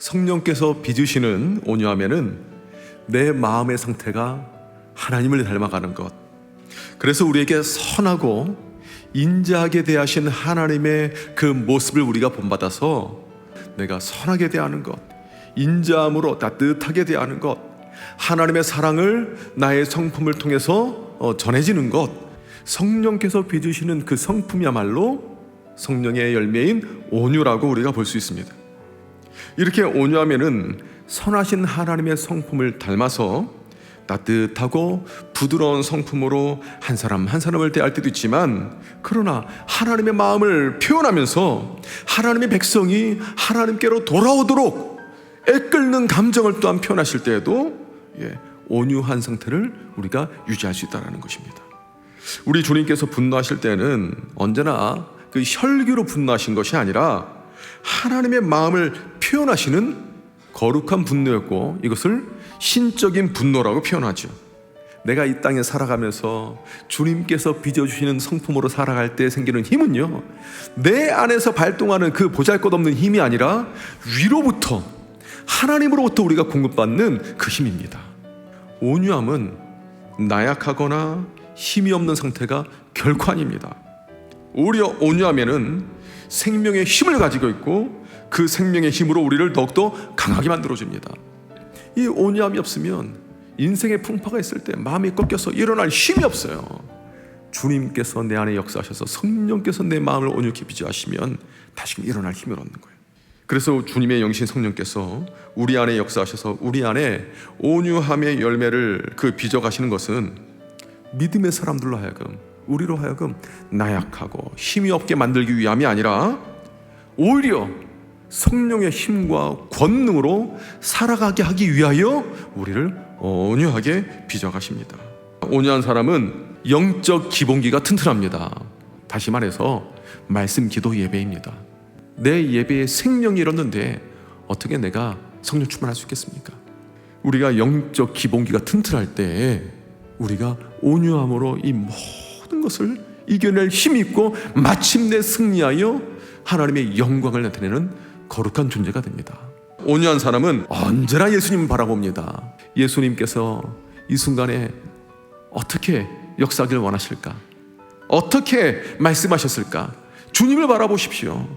성령께서 빚으시는 온유함에는 내 마음의 상태가 하나님을 닮아가는 것. 그래서 우리에게 선하고 인자하게 대하신 하나님의 그 모습을 우리가 본받아서 내가 선하게 대하는 것, 인자함으로 따뜻하게 대하는 것, 하나님의 사랑을 나의 성품을 통해서 어, 전해지는 것, 성령께서 빚으시는 그 성품이야말로 성령의 열매인 온유라고 우리가 볼 수 있습니다. 이렇게 온유하면은 선하신 하나님의 성품을 닮아서 따뜻하고 부드러운 성품으로 한 사람 한 사람을 대할 때도 있지만 그러나 하나님의 마음을 표현하면서 하나님의 백성이 하나님께로 돌아오도록 애끓는 감정을 또한 표현하실 때에도 예, 온유한 상태를 우리가 유지할 수 있다는 것입니다. 우리 주님께서 분노하실 때는 언제나 그 혈기로 분노하신 것이 아니라 하나님의 마음을 표현하시는 거룩한 분노였고 이것을 신적인 분노라고 표현하죠. 내가 이 땅에 살아가면서 주님께서 빚어주시는 성품으로 살아갈 때 생기는 힘은요, 내 안에서 발동하는 그 보잘 것 없는 힘이 아니라 위로부터, 하나님으로부터 우리가 공급받는 그 힘입니다. 온유함은 나약하거나 힘이 없는 상태가 결코 아닙니다. 오히려 온유함에는 생명의 힘을 가지고 있고 그 생명의 힘으로 우리를 더욱더 강하게 만들어줍니다. 이 온유함이 없으면 인생의 풍파가 있을 때 마음이 꺾여서 일어날 힘이 없어요. 주님께서 내 안에 역사하셔서 성령께서 내 마음을 온유케 빚어하시면 다시금 일어날 힘을 얻는 거예요. 그래서 주님의 영신 성령께서 우리 안에 역사하셔서 우리 안에 온유함의 열매를 그 빚어가시는 것은 믿음의 사람들로 하여금 우리로 하여금 나약하고 힘이 없게 만들기 위함이 아니라 오히려 성령의 힘과 권능으로 살아가게 하기 위하여 우리를 온유하게 빚어가십니다. 온유한 사람은 영적 기본기가 튼튼합니다. 다시 말해서 말씀 기도 예배입니다. 내 예배에 생명이 일었는데 어떻게 내가 성령 충만할 수 있겠습니까? 우리가 영적 기본기가 튼튼할 때 우리가 온유함으로 이 것을 이겨낼 힘이 있고 마침내 승리하여 하나님의 영광을 나타내는 거룩한 존재가 됩니다. 온유한 사람은 언제나 예수님 바라봅니다. 예수님께서 이 순간에 어떻게 역사하길 원하실까? 어떻게 말씀하셨을까? 주님을 바라보십시오.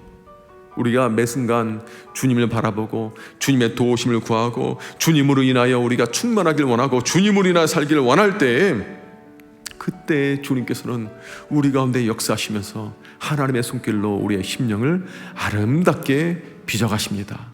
우리가 매 순간 주님을 바라보고 주님의 도우심을 구하고 주님으로 인하여 우리가 충만하길 원하고 주님으로 인하여 살기를 원할 때에 그때 주님께서는 우리 가운데 역사하시면서 하나님의 손길로 우리의 심령을 아름답게 빚어가십니다.